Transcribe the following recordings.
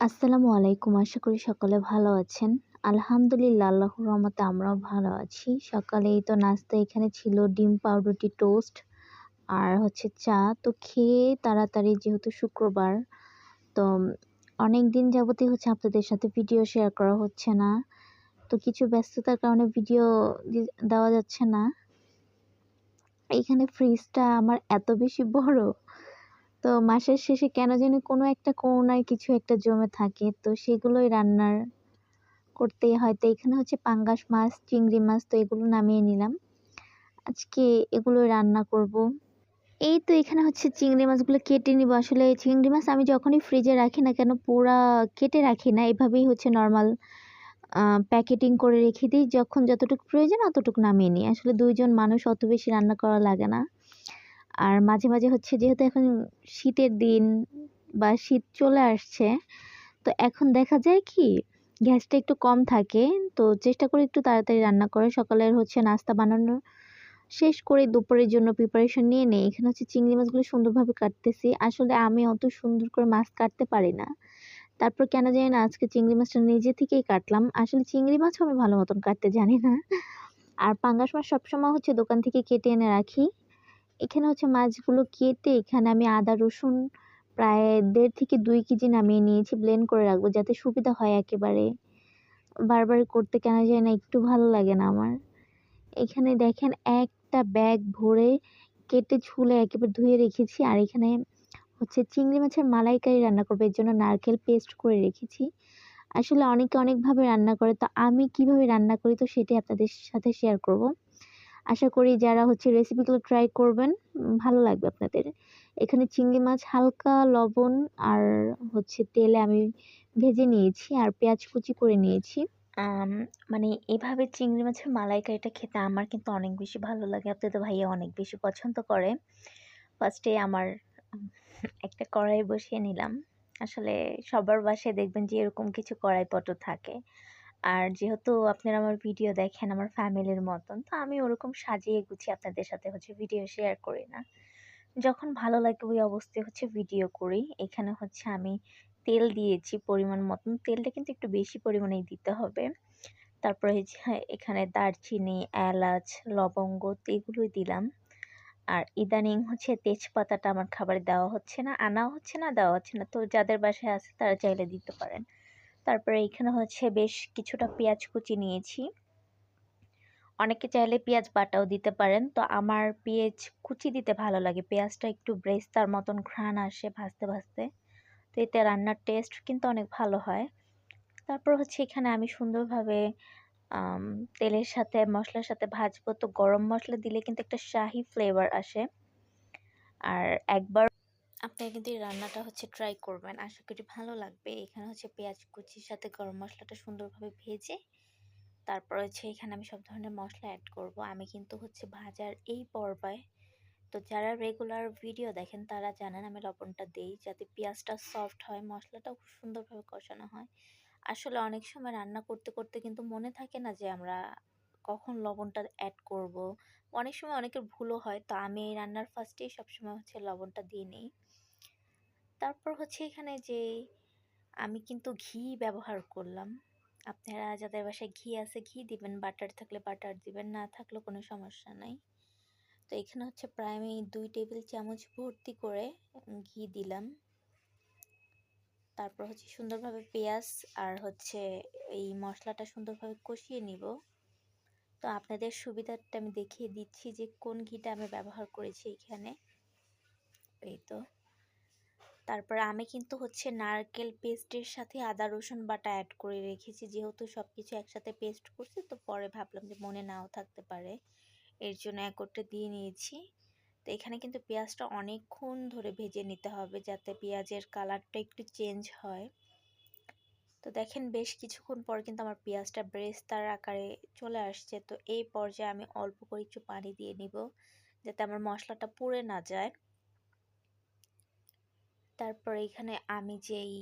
আসসালামু আলাইকুম। আশা করি সকলে ভালো আছেন। আলহামদুলিল্লাহ, আল্লাহর রহমতে আমরাও ভালো আছি। সকালে এই তো নাস্তা এখানে ছিল ডিম পাউরুটি টোস্ট আর হচ্ছে চা। তো খেয়ে তাড়াতাড়ি যেহেতু শুক্রবার, তো অনেক দিন যাবতই হচ্ছে আপনাদের সাথে ভিডিও শেয়ার করা হচ্ছে না। তো কিছু ব্যস্ততার কারণে ভিডিও দেওয়া যাচ্ছে না। এইখানে ফ্রিজটা আমার এত বেশি বড় তো মাসের শেষে কেন জানি কোনো একটা কোণায় কিছু একটা জমে থাকে। তো সেগুলোই রান্নার করতেই হয় তো এখানে হচ্ছে পাঙ্গাস মাছ, চিংড়ি মাছ তো এগুলো নামিয়ে নিলাম। আজকে এগুলোই রান্না করব। এই তো এখানে হচ্ছে চিংড়ি মাছগুলো কেটে নিব। আসলে চিংড়ি মাছ আমি যখনই ফ্রিজে রাখি না কেন পুরা কেটে রাখি না। এভাবেই হচ্ছে নর্মাল প্যাকেটিং করে রেখে দিই। যখন যতটুকু প্রয়োজন অতটুকু নামিয়ে নিই। আসলে দুইজন মানুষ অত বেশি রান্না করা লাগে না। আর মাঝে মাঝে হচ্ছে যেহেতু এখন শীতের দিন বা শীত চলে আসছে, তো এখন দেখা যায় কি গ্যাসটা একটু কম থাকে, তো চেষ্টা করি একটু তাড়াতাড়ি রান্না করে সকালের হচ্ছে নাস্তা বানানো শেষ করে দুপুরের জন্য প্রিপারেশন নিয়ে নেই। এখানে হচ্ছে চিংড়ি মাছগুলো সুন্দরভাবে কাটতেছি। আসলে আমি অত সুন্দর করে মাছ কাটতে পারি না। তারপর কেন জানি না আজকে চিংড়ি মাছটা নিজে থেকেই কাটলাম। আসলে চিংড়ি মাছও আমি ভালো মতন কাটতে জানি না। আর পাঙ্গাস মাছ সবসময় হচ্ছে দোকান থেকে কেটে এনে রাখি। এখানে হচ্ছে মাছগুলো কেটে এখানে আমি আদা, রসুন প্রায় দেড় থেকে দুই কেজি নামিয়ে নিয়েছি ব্লেন্ড করে রাখব যাতে সুবিধা হয় একেবারে। বারবার করতে কেন যায় না, একটু ভালো লাগে না আমার। এখানে দেখেন একটা ব্যাগ ভরে কেটে ছুলে একেবারে ধুয়ে রেখেছি আর এখানে হচ্ছে চিংড়ি মাছের মালাইকারি রান্না করব, এর জন্য নারকেল পেস্ট করে রেখেছি। আসলে অনেকে অনেকভাবে রান্না করে, তো আমি কীভাবে রান্না করি তো সেটাই আপনাদের সাথে শেয়ার করব। আশা করি যারা হচ্ছে রেসিপিগুলো ট্রাই করবেন ভালো লাগবে আপনাদের। এখানে চিংড়ি মাছ হালকা লবণ আর হচ্ছে তেলে আমি ভেজে নিয়েছি আর পেঁয়াজ কুচি করে নিয়েছি। মানে এভাবে চিংড়ি মাছের মালাইকারিটা খেতে আমার কিন্তু অনেক বেশি ভালো লাগে। আপনাদের ভাইয়া অনেক বেশি পছন্দ করে। ফার্স্টে আমার একটা কড়াই বসিয়ে নিলাম। আসলে সবার বাসায় দেখবেন যে এরকম কিছু কড়াই পটর থাকে। আর যেহেতু আপনারা আমার ভিডিও দেখেন আমার ফ্যামিলির মতন, তো আমি ওরকম সাজিয়ে গুছিয়ে আপনাদের সাথে হচ্ছে ভিডিও শেয়ার করি না। যখন ভালো লাগে ওই অবস্থায় হচ্ছে ভিডিও করি, এখানে হচ্ছে আমি তেল দিয়েছি পরিমাণ মতন, তেলটা কিন্তু একটু বেশি পরিমাণেই দিতে হবে। তারপরে এখানে দারচিনি, এলাচ, লবঙ্গ এগুলোই দিলাম। আর ইদানিং হচ্ছে তেজপাতাটা আমার খাবারে দেওয়া হচ্ছে না আনা হচ্ছে না, দেওয়া হচ্ছে না, তো যাদের বাসায় আছে তারা চাইলে দিতে পারেন। তারপরে এখানে হচ্ছে বেশ কিছুটা পেঁয়াজ কুচি নিয়েছি। অনেকে চাইলে পেঁয়াজ বাটাও দিতে পারেন। তো আমার পেঁয়াজ কুচি দিতে ভালো লাগে। পেঁয়াজটা একটু ব্রেস্তার মতন ঘ্রাণ আসে ভাজতে ভাজতে। তো এতে রান্নার টেস্ট কিন্তু অনেক ভালো হয়। তারপর হচ্ছে এখানে আমি সুন্দরভাবে তেলের সাথে, মশলার সাথে ভাজবো। তো গরম মশলা দিলে কিন্তু একটা শাহি ফ্লেভার আসে। আর একবার আপনি কিন্তু এই রান্নাটা হচ্ছে ট্রাই করবেন। আশা করি ভালো লাগবে। এখানে হচ্ছে পেঁয়াজ কুচির সাথে গরম মশলাটা সুন্দরভাবে ভেজে তারপর হচ্ছে এখানে আমি সব ধরনের মশলা অ্যাড করব। আমি কিন্তু হচ্ছে ভাজার এই পর্বায় তো যারা রেগুলার ভিডিও দেখেন তারা জানেন আমি লবণটা দেই যাতে পেঁয়াজটা সফট হয়, মশলাটাও খুব সুন্দরভাবে কষানো হয়। আসলে অনেক সময় রান্না করতে করতে কিন্তু মনে থাকে না যে আমরা কখন লবণটা অ্যাড করব। অনেক সময় অনেকের ভুলও হয়, তো আমি এই রান্নার ফার্স্টেই সবসময় হচ্ছে লবণটা দিয়ে নিই। তারপর হচ্ছে এখানে যে আমি কিন্তু ঘি ব্যবহার করলাম। আপনারা যাদের বাসায় ঘি আছে, ঘি দিবেন, বাটার থাকলে বাটার দিবেন, না থাকলে কোনো সমস্যা নাই। তো এখানে হচ্ছে প্রায় আমি দুই টেবিল চামচ ভর্তি করে ঘি দিলাম। তারপর হচ্ছে সুন্দরভাবে পেঁয়াজ আর হচ্ছে এই মশলাটা সুন্দরভাবে কষিয়ে নিব। তো আপনাদের সুবিধাটা আমি দেখিয়ে দিচ্ছি যে কোন ঘিটা আমি ব্যবহার করেছি এখানে। এই তো। তারপর আমি কিন্তু হচ্ছে নারকেল পেস্টের সাথে আদা, রসুন বাটা অ্যাড করে রেখেছি। যেহেতু সব কিছু একসাথে পেস্ট করছি, তো পরে ভাবলাম যে মনে নাও থাকতে পারে। এর জন্য একটে দিয়ে নিয়েছি। তো এখানে কিন্তু পেঁয়াজটা অনেকক্ষণ ধরে ভেজে নিতে হবে যাতে পেঁয়াজের কালারটা একটু চেঞ্জ হয়। তো দেখেন বেশ কিছুক্ষণ পর কিন্তু আমার পেঁয়াজটা ব্রেস্তার আকারে চলে আসছে। তো এই পর্যায়ে আমি অল্প করে একটু পানি দিয়ে নিব, যাতে আমার মশলাটা পুড়ে না যায়। তারপর এখানে আমি যেই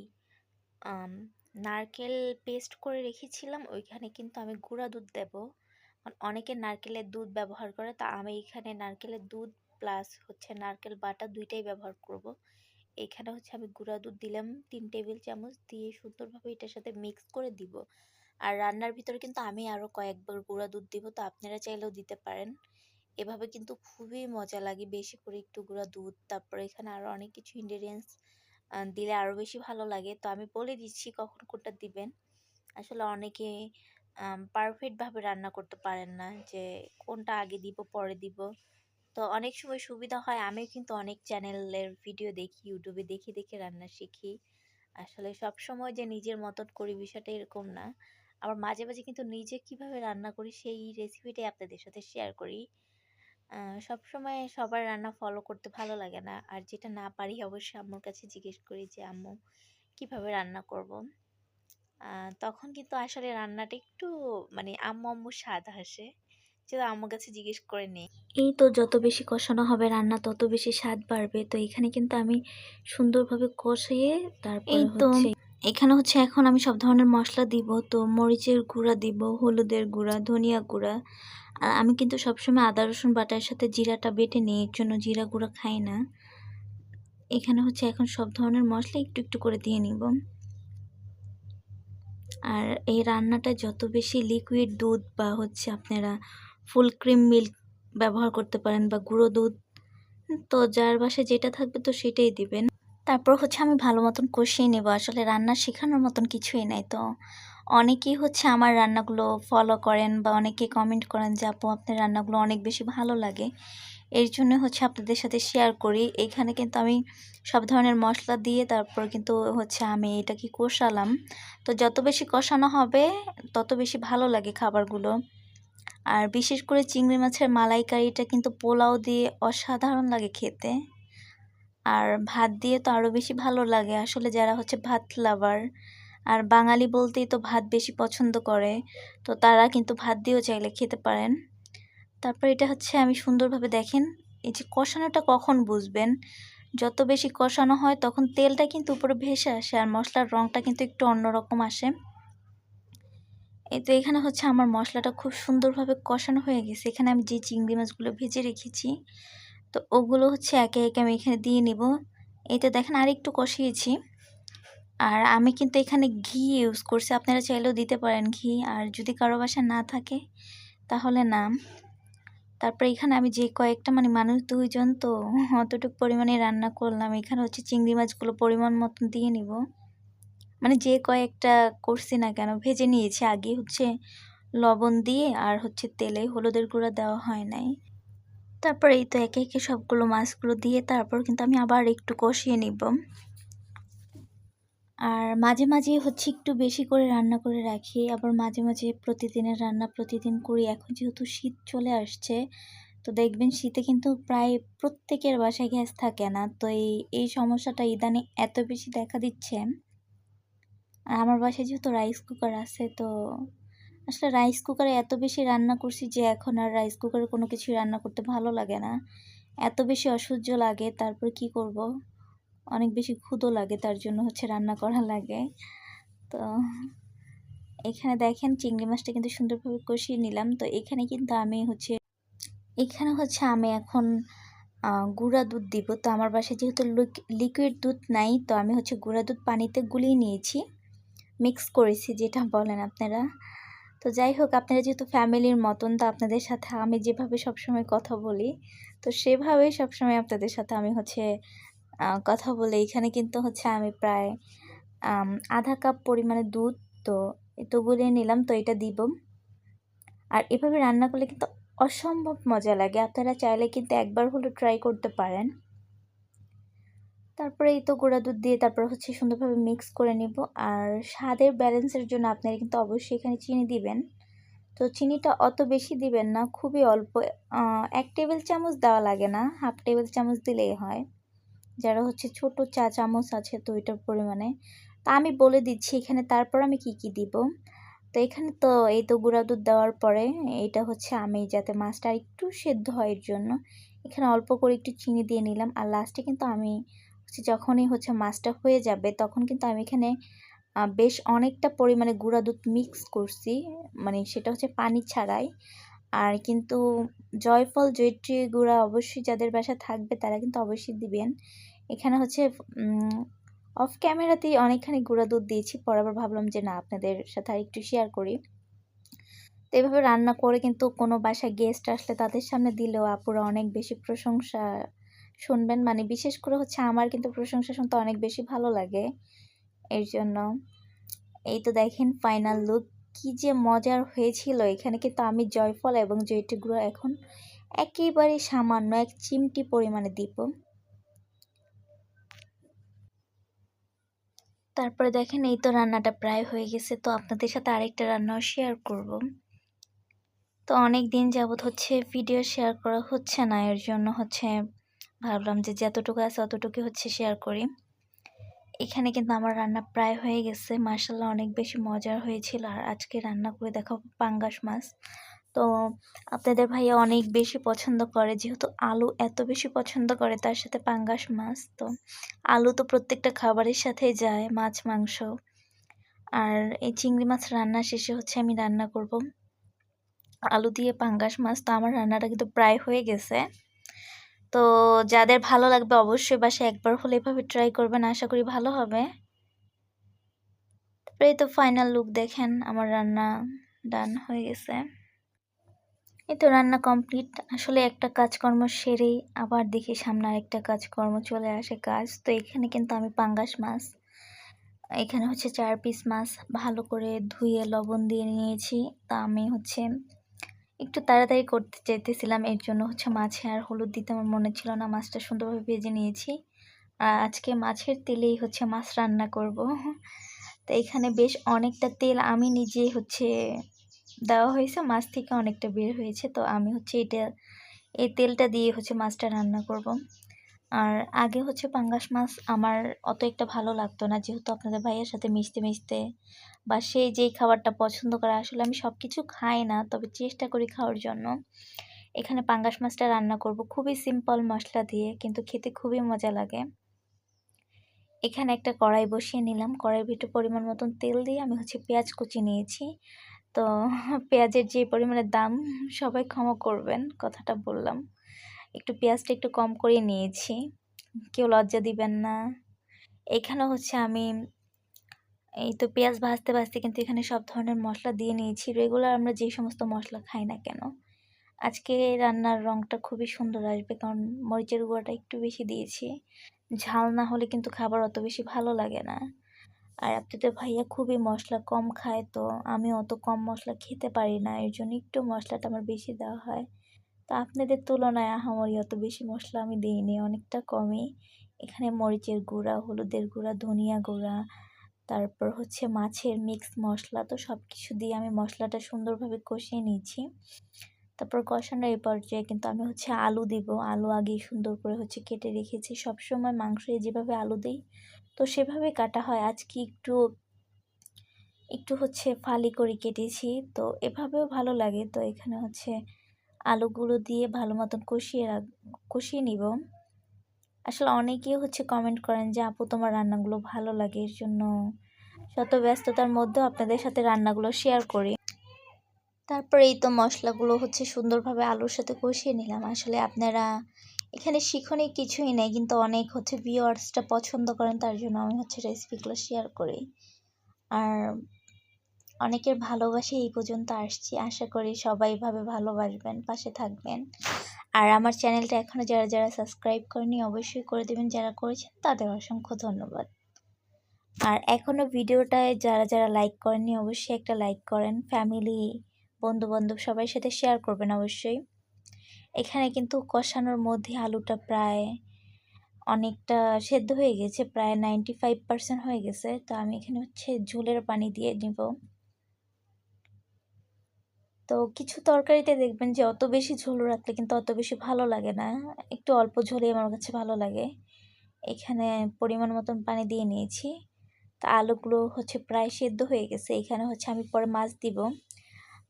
নারকেল পেস্ট করে রেখেছিলাম, ওইখানে কিন্তু আমি গুঁড়া দুধ দেব। অনেকে নারকেলের দুধ ব্যবহার করে, তা আমি এখানে নারকেলের দুধ প্লাস হচ্ছে নারকেল বাটা দুইটাই ব্যবহার করব। এখানে হচ্ছে আমি গুঁড়া দুধ দিলাম, তিন টেবিল চামচ দিয়ে সুন্দরভাবে এটার সাথে মিক্স করে দিব। আর রান্নার ভিতরে কিন্তু আমি আরও কয়েকবার গুঁড়া দুধ দিব, তো আপনারা চাইলেও দিতে পারেন। এভাবে কিন্তু খুবই মজা লাগে। বেশি করে একটু গুঁড়া দুধ, তারপরে এখানে আরও অনেক কিছু ইনগ্রেডিয়েন্টস দিলে আরও বেশি ভালো লাগে। তো আমি বলে দিচ্ছি কখন কোনটা দিবেন। আসলে অনেকে পারফেক্টভাবে রান্না করতে পারেন না যে কোনটা আগে দিব, পরে দিব। তো অনেক সময় সুবিধা হয়। আমিও কিন্তু অনেক চ্যানেলের ভিডিও দেখি ইউটিউবে দেখে দেখে রান্না শিখি। আসলে সব সময় যে নিজের মতন করি বিষয়টা এরকম না। আবার মাঝে মাঝে কিন্তু নিজে কীভাবে রান্না করি সেই রেসিপিটাই আপনাদের সাথে শেয়ার করি। সব সময় সবার রান্না ফলো করতে ভালো লাগে না। আর যেটা না পারি অবশ্যই আম্মুর কাছে জিজ্ঞেস করি যে আম্মু কীভাবে রান্না করব? তখন কিন্তু আসলে রান্নাটা একটু মানে আম্মু আম্মু স্বাদ আসে। যেটা আম্মুর কাছে জিজ্ঞেস করে নেই। এই তো যত বেশি কষানো হবে রান্না তত বেশি স্বাদ বাড়বে। তো এখানে কিন্তু আমি সুন্দরভাবে কষিয়ে তারপর হচ্ছে এখানে হচ্ছে এখন আমি সব ধরনের মশলা দিব। তো মরিচের গুঁড়া দিব হলুদের গুঁড়া ধনিয়া গুঁড়া। আমি কিন্তু সবসময় আদা, রসুন, বাটার সাথে জিরাটা বেটে নিই, এর জন্য জিরা গুঁড়া খাই না। এখানে হচ্ছে এখন সব ধরনের মশলা একটু একটু করে দিয়ে নিব। আর এই রান্নাটা যত বেশি লিকুইড দুধ বা হচ্ছে আপনারা ফুল ক্রিম মিল্ক ব্যবহার করতে পারেন বা গুঁড়ো দুধ, তো যার বাসায় যেটা থাকবে তো সেটাই দিবেন। তারপর হচ্ছে আমি ভালো মতন কষিয়ে নেব। আসলে রান্না শেখানোর মতন কিছুই নাই তো। অনেকেই হচ্ছে আমার রান্নাগুলো ফলো করেন বা অনেকে কমেন্ট করেন যে, আপু, আপনার রান্নাগুলো অনেক বেশি ভালো লাগে। এর জন্য হচ্ছে আপনাদের সাথে শেয়ার করি। এখানে কিন্তু আমি সব ধরনের মশলা দিয়ে তারপর কিন্তু হচ্ছে আমি এটাকে কষালাম। তো যত বেশি কষানো হবে, তত বেশি ভালো লাগে খাবারগুলো। আর বিশেষ করে চিংড়ি মাছের মালাইকারিটা কিন্তু পোলাও দিয়ে অসাধারণ লাগে খেতে। আর ভাত দিয়ে তো আরও বেশি ভালো লাগে। আসলে যারা হচ্ছে ভাত লাভার আর বাঙালি বলতেই তো ভাত বেশি পছন্দ করে, তো তারা কিন্তু ভাত দিয়েও চাইলে খেতে পারেন। তারপর এটা হচ্ছে আমি সুন্দরভাবে দেখেন, এই যে কষানোটা কখন বুঝবেন? যত বেশি কষানো হয় তখন তেলটা কিন্তু উপরে ভেসে আসে আর মশলার রঙটা কিন্তু একটু অন্যরকম আসে। এই তো এখানে হচ্ছে আমার মশলাটা খুব সুন্দরভাবে কষানো হয়ে গেছে। এখানে আমি যে চিংড়ি মাছগুলো ভেজে রেখেছি, তো ওগুলো হচ্ছে একে একে আমি এখানে দিয়ে নিব। এতে দেখেন আর একটু কষিয়েছি। আর আমি কিন্তু এখানে ঘি ইউজ করছি। আপনারা চাইলেও দিতে পারেন ঘি। আর যদি কারও বাসা না থাকে, তাহলে না। তারপরে এখানে আমি যে কয়েকটা মানে মানুষ দুইজন, তো অতটুকু পরিমাণে রান্না করলাম। এখানে হচ্ছে চিংড়ি মাছগুলো পরিমাণ মতন দিয়ে নিব। মানে যে কয়েকটা করছি না কেন, ভেজে নিয়েছি। আগে হচ্ছে লবণ দিয়ে আর হচ্ছে তেলে হলুদের গুঁড়া দেওয়া হয় নাই। তারপর এই তো একে একে সবগুলো মাছগুলো দিয়ে তারপর কিন্তু আমি আবার একটু কষিয়ে নিব। আর মাঝে মাঝে হচ্ছে একটু বেশি করে রান্না করে রাখি। আবার মাঝে মাঝে প্রতিদিনের রান্না প্রতিদিন করি। এখন যেহেতু শীত চলে আসছে, তো দেখবেন শীতে কিন্তু প্রায় প্রত্যেকের বাসায় গ্যাস থাকে না। তো এই এই সমস্যাটা ইদানিং এত বেশি দেখা দিচ্ছে। আর আমার বাসায় যেহেতু রাইস কুকার আছে, তো আসলে রাইস কুকারে এত বেশি রান্না করছি যে এখন আর রাইস কুকারে কোনো কিছু রান্না করতে ভালো লাগে না। এত বেশি অসহ্য লাগে, তারপর কি করব? অনেক বেশি ক্ষুদো লাগে, তার জন্য হচ্ছে রান্না করা লাগে। তো এখানে দেখেন চিংড়ি মাছটা কিন্তু সুন্দরভাবে কষিয়ে নিলাম। তো এখানে কিন্তু আমি হচ্ছে, এখানে হচ্ছে আমি এখন গুঁড়া দুধ দিব। তো আমার বাসায় যেহেতু লিকুইড দুধ নাই, তো আমি হচ্ছে গুঁড়া দুধ পানিতে গুলিয়ে নিয়েছি মিক্স করেছি, যেটা বলেন আপনারা। তো যাই হোক, আপনারা যেহেতু ফ্যামিলির মতন, তো আপনাদের সাথে আমি যেভাবে সবসময় কথা বলি, তো সেভাবেই সবসময় আপনাদের সাথে আমি হচ্ছে কথা বলে এখানে কিন্তু হচ্ছে আমি প্রায় আধা কাপ পরিমাণে দুধ, তো তো গুলিয়ে নিলাম, তো এটা দিব। আর এভাবে রান্না করলে কিন্তু অসম্ভব মজা লাগে। আপনারা চাইলে কিন্তু একবার হলো ট্রাই করতে পারেন। তারপরে এই তো গুঁড়া দুধ দিয়ে তারপর হচ্ছে সুন্দরভাবে মিক্স করে নিব। আর স্বাদের ব্যালেন্সের জন্য আপনারা কিন্তু অবশ্যই এখানে চিনি দিবেন। তো চিনিটা অত বেশি দিবেন না, খুবই অল্প। এক টেবিল চামচ দেওয়া লাগে না, হাফ টেবিল চামচ দিলেই হয়। যারা হচ্ছে ছোট চা চামচ আছে তো ওইটার পরিমাণে। তা আমি বলে দিচ্ছি এখানে তারপর আমি কি কি দিব। তো এখানে তো এই তো গুঁড়া দুধ দেওয়ার পরে এটা হচ্ছে আমি যাতে মাছটা একটু সেদ্ধ হয় এর জন্য। এখানে অল্প করে একটু চিনি দিয়ে নিলাম আর লাস্টে কিন্তু আমি হচ্ছে যখনই হচ্ছে মাছটা হয়ে যাবে তখন কিন্তু আমি এখানে বেশ অনেকটা পরিমাণে গুঁড়া দুধ মিক্স করছি। মানে সেটা হচ্ছে পানি ছাড়াই। আর কিন্তু জয়ফল, জয়ত্রী গুঁড়া অবশ্যই যাদের বাসা থাকবে তারা কিন্তু অবশ্যই দিবেন। এখানে হচ্ছে অফ ক্যামেরাতেই অনেকখানি গুঁড়া দুধ দিয়েছি, পর আবার ভাবলাম যে না, আপনাদের সাথে আর একটু শেয়ার করি। তো এভাবে রান্না করে কিন্তু কোনো বাসায় গেস্ট আসলে তাদের সামনে দিলেও আপুরা অনেক বেশি প্রশংসা শুনবেন। মানে বিশেষ করে হচ্ছে আমার কিন্তু প্রশংসা শুনতে অনেক বেশি ভালো লাগে। এর জন্য। এই তো দেখেন ফাইনাল লুক কি যে মজার হয়েছিল। এখানে কিন্তু আমি জয়ফল এবং জয়টি গুঁড়ো এখন একেবারে সামান্য এক চিমটি পরিমাণে দিব। তারপরে দেখেন এই তো রান্নাটা প্রায় হয়ে গেছে। তো আপনাদের সাথে আরেকটা রান্নাও শেয়ার করব। তো অনেক দিন যাবৎ হচ্ছে ভিডিও শেয়ার করা হচ্ছে না। এর জন্য হচ্ছে ভাবলাম যে যতটুকু আছে অতটুকু হচ্ছে শেয়ার করি। এখানে কিন্তু আমার রান্না প্রায় হয়ে গেছে। মার্শাল্লাহ অনেক বেশি মজার হয়েছিল। আর আজকে রান্না করে দেখাবো পাঙ্গাস মাছ। তো আপনাদের ভাইয়া অনেক বেশি পছন্দ করে। যেহেতু আলু এত বেশি পছন্দ করে তার সাথে পাঙ্গাস মাছ, তো আলু তো প্রত্যেকটা খাবারের সাথে যায়, মাছ, মাংস। আর এই চিংড়ি মাছ রান্না শেষে হচ্ছে আমি রান্না করব আলু দিয়ে পাঙ্গাস মাছ। তো আমার রান্নাটা কিন্তু প্রায় হয়ে গেছে। তো যাদের ভালো লাগবে অবশ্যই বাসায় একবার হলে এভাবে ট্রাই করবেন, আশা করি ভালো হবে। তারপরে এই তো ফাইনাল লুক দেখেন, আমার রান্না ডান হয়ে গেছে। এই তো রান্না কমপ্লিট আসলে একটা কাজকর্ম সেরেই আবার দেখি সামনে আরেকটা কাজকর্ম চলে আসে কাজ। তো এখানে কিন্তু আমি পাঙ্গাস মাছ, এখানে হচ্ছে চার পিস মাছ ভালো করে ধুয়ে লবণ দিয়ে নিয়েছি। তা আমি হচ্ছে একটু তাড়াতাড়ি করতে চাইতেছিলাম, এর জন্য হচ্ছে মাছে আর হলুদ দিতে আমার মনে ছিল না, মাছটা সুন্দরভাবে ভেজে নিয়েছি। আর আজকে মাছের তেলেই হচ্ছে মাছ রান্না করব। তো এখানে বেশ অনেকটা তেল আমি নিজে হচ্ছে দেওয়া হয়েছে, মাছ থেকে অনেকটা বের হয়েছে। তো আমি হচ্ছে এটা, এই তেলটা দিয়ে হচ্ছে মাছটা রান্না করব। আর আগে হচ্ছে পাঙ্গাস মাছ আমার অত একটা ভালো লাগতো না, যেহেতু আপনাদের ভাইয়ের সাথে মিশতে মিশতে বা সে যেই খাবারটা পছন্দ করে আসলে আমি সব কিছু খাই না, তবে চেষ্টা করি খাওয়ার জন্য। এখানে পাঙ্গাস মাছটা রান্না করব। খুবই সিম্পল মশলা দিয়ে, কিন্তু খেতে খুবই মজা লাগে। এখানে একটা কড়াই বসিয়ে নিলাম। কড়াইয়ের ভিতরে পরিমাণ মতন তেল দিয়ে আমি হচ্ছে পেঁয়াজ কুচি নিয়েছি। তো পেঁয়াজের যে পরিমাণে দাম, সবাই ক্ষমা করবেন, কথাটা বললাম। একটু পেঁয়াজটা একটু কম করে নিয়েছি। কেউ লজ্জা দিবেন না। এখানে হচ্ছে আমি এই তো পেঁয়াজ ভাজতে ভাজতে কিন্তু এখানে সব ধরনের মশলা দিয়ে নিয়েছি। রেগুলার আমরা যে সমস্ত মশলা খাই না কেন, আজকে রান্নার রঙটা খুবই সুন্দর আসবে, কারণ মরিচের গুঁড়োটা একটু বেশি দিয়েছি। ঝাল না হলে কিন্তু খাবার অত বেশি ভালো লাগে না। আর আপনাদের ভাইয়া খুবই মশলা কম খায়, তো আমি অত কম মশলা খেতে পারি না, এর জন্য একটু মশলাটা আমার বেশি দেওয়া হয়। তো আপনাদের তুলনায় আহামরি অত বেশি মশলা আমি দিইনি, অনেকটা কমই। এখানে মরিচের গুঁড়া, হলুদের গুঁড়া, ধনিয়া গুঁড়া তারপর হচ্ছে মাছের মিক্স মশলা, তো সব কিছু দিয়ে আমি মশলাটা সুন্দরভাবে কষিয়ে নিয়েছি। তারপর কষানোর এই পর্যায়ে কিন্তু আমি হচ্ছে আলু দিব। আলু আগে সুন্দর করে হচ্ছে কেটে রেখেছি। সবসময় মাংসে যেভাবে আলু দিই, তো সেভাবে কাটা হয়। আজকে একটু একটু হচ্ছে ফালি করে কেটেছি, তো এভাবেও ভালো লাগে। তো এখানে হচ্ছে আলুগুলো দিয়ে ভালো মতন কষিয়ে রাখ, কষিয়ে নিব। আসলে অনেকেই হচ্ছে কমেন্ট করেন যে, আপু, তোমার রান্নাগুলো ভালো লাগে, এর জন্য শত ব্যস্ততার মধ্যেও আপনাদের সাথে রান্নাগুলো শেয়ার করি। তারপরে এই তো মশলাগুলো হচ্ছে সুন্দরভাবে আলুর সাথে কষিয়ে নিলাম। আসলে আপনারা এখানে শিখনে কিছুই নেই, কিন্তু অনেক হচ্ছে ভিউয়ার্সটা পছন্দ করেন, তার জন্য আমি হচ্ছে রেসিপিগুলো শেয়ার করি। আর অনেকের ভালোবাসে এই পর্যন্ত আসছি। আশা করি সবাই এভাবে ভালোবাসবেন, পাশে থাকবেন। আর আমার চ্যানেলটা এখনও যারা যারা সাবস্ক্রাইব করেনি, অবশ্যই করে দেবেন। যারা করেছেন, তাদের অসংখ্য ধন্যবাদ। আর এখনও ভিডিওটায় যারা যারা লাইক করেননি, অবশ্যই একটা লাইক করেন। ফ্যামিলি বন্ধু বান্ধব সবার সাথে শেয়ার করবেন অবশ্যই। এখানে কিন্তু কষানোর মধ্যে আলুটা প্রায় অনেকটা সেদ্ধ হয়ে গেছে, প্রায় নাইনটি ফাইভ পার্সেন্ট হয়ে গেছে। তো আমি এখানে হচ্ছে ঝোলের পানি দিয়ে নিব তো কিছু তরকারিতে দেখবেন যে অত বেশি ঝোল রাখলে কিন্তু অত বেশি ভালো লাগে না। একটু অল্প ঝোলে আমার কাছে ভালো লাগে। এখানে পরিমাণ মতন পানি দিয়ে নিয়েছি। তা আলুগুলো হচ্ছে প্রায় সেদ্ধ হয়ে গেছে। এখানে হচ্ছে আমি পরে মাছ দিব।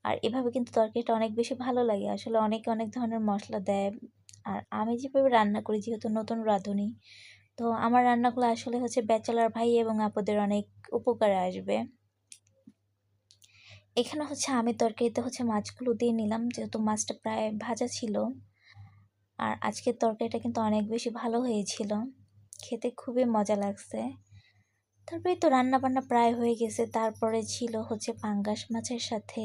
আর এভাবে কিন্তু তরকারিটা অনেক বেশি ভালো লাগে। আসলে অনেকে অনেক ধরনের মশলা দেয়। আর আমি যেভাবে রান্না করি, যেহেতু নতুন রাঁধুনি, তো আমার রান্নাগুলো আসলে হচ্ছে ব্যাচেলার ভাই এবং আপদের অনেক উপকারে আসবে। এখানে হচ্ছে আমি তরকারিতে হচ্ছে মাছগুলো দিয়ে নিলাম, যেহেতু মাছটা প্রায় ভাজা ছিল। আর আজকের তরকারিটা কিন্তু অনেক বেশি ভালো হয়েছিল। খেতে খুবই মজা লাগছে। তারপরে তো রান্না বান্না প্রায় হয়ে গেছে। তারপরে ছিল হচ্ছে পাঙ্গাস মাছের সাথে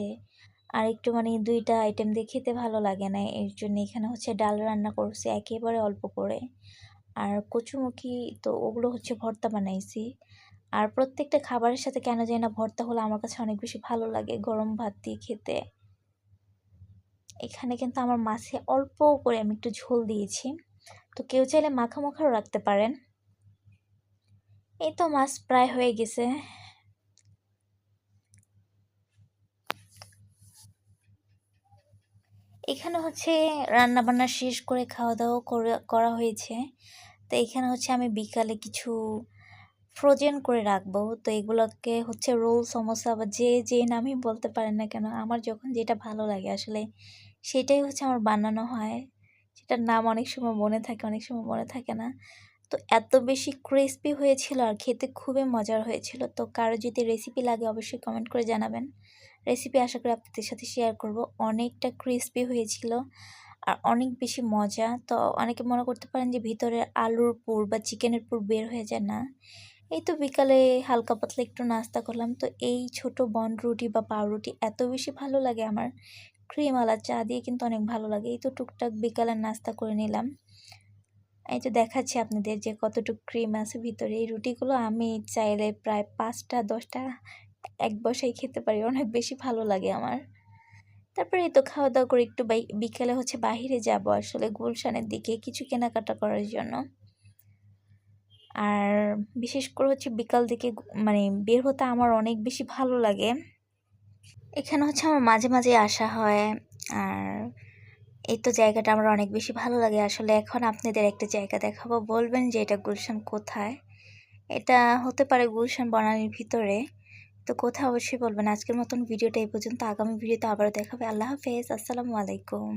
আর একটু মানে দুইটা আইটেম দিয়ে খেতে ভালো লাগে না। এর জন্য এখানে হচ্ছে ডাল রান্না করছি একেবারে অল্প করে। আর কচুমুখি তো ওগুলো হচ্ছে ভর্তা বানাইছি। আর প্রত্যেকটা খাবারের সাথে কেন জানি না ভর্তা হলে আমার কাছে অনেক বেশি ভালো লাগে গরম ভাত দিয়ে খেতে। এখানে কিন্তু আমার মাছে অল্প করে আমি একটু ঝোল দিয়েছি। তো কেউ চাইলে মাখা মাখাও রাখতে পারেন। এই তো মাছ প্রায় হয়ে গেছে। এখানে হচ্ছে রান্না বান্না শেষ করে খাওয়া দাওয়া করা হয়েছে। তো এখানে হচ্ছে আমি বিকালে কিছু ফ্রোজেন করে রাখব। তো এগুলোকে হচ্ছে রোল, সমোসা বা যে যে নামই বলতে পারেন না কেন, আমার যখন যেটা ভালো লাগে আসলে সেটাই হচ্ছে আমার বানানো হয়। সেটার নাম অনেক সময় মনে থাকে, অনেক সময় মনে থাকে না। তো এত বেশি ক্রিস্পি হয়েছিল আর খেতে খুবই মজার হয়েছিল। তো কারও যদি রেসিপি লাগে অবশ্যই কমেন্ট করে জানাবেন। রেসিপি আশা করি আপনাদের সাথে শেয়ার করব। অনেকটা ক্রিস্পি হয়েছিল আর অনেক বেশি মজা। তো অনেকে মনে করতে পারেন যে ভিতরে আলুর পুর বা চিকেনের পুর বের হয়ে যায় না। এই তো বিকালে হালকা পাতলা একটু নাস্তা করলাম। তো এই ছোট বন রুটি বা পাউরুটি এত বেশি ভালো লাগে আমার। ক্রিম আলা চা দিয়ে কিন্তু অনেক ভালো লাগে। এই তো টুকটাক বিকালের নাস্তা করে নিলাম। এই তো দেখাচ্ছি আপনাদের যে কতটুকু ক্রিম আছে ভিতরে, এই রুটিগুলো আমি চাইলে প্রায় পাঁচটা, দশটা এক বসাই খেতে পারি, অনেক বেশি ভালো লাগে আমার। তারপরে এই তো খাওয়া দাওয়া করে একটু বিকেলে হচ্ছে বাহিরে যাব আসলে গুলশানের দিকে কিছু কেনাকাটা করার জন্য। আর বিশেষ করে হচ্ছে বিকাল দিকে মানে বের হতে আমার অনেক বেশি ভালো লাগে। এখানে হচ্ছে আমার মাঝে মাঝে আসা হয়, আর এই তো জায়গাটা আমার অনেক বেশি ভালো লাগে। আসলে এখন আপনাদের একটা জায়গা দেখাবো। বলবেন যে এটা গুলশান কোথায়? এটা হতে পারে গুলশান বনানীর ভিতরে। তো কোথায় অবশ্যই বলবেন। আজকের মতন ভিডিওটা এই পর্যন্ত। আগামী ভিডিওতে আবারও দেখাবে। আল্লাহ হাফেজ। আসসালামু আলাইকুম।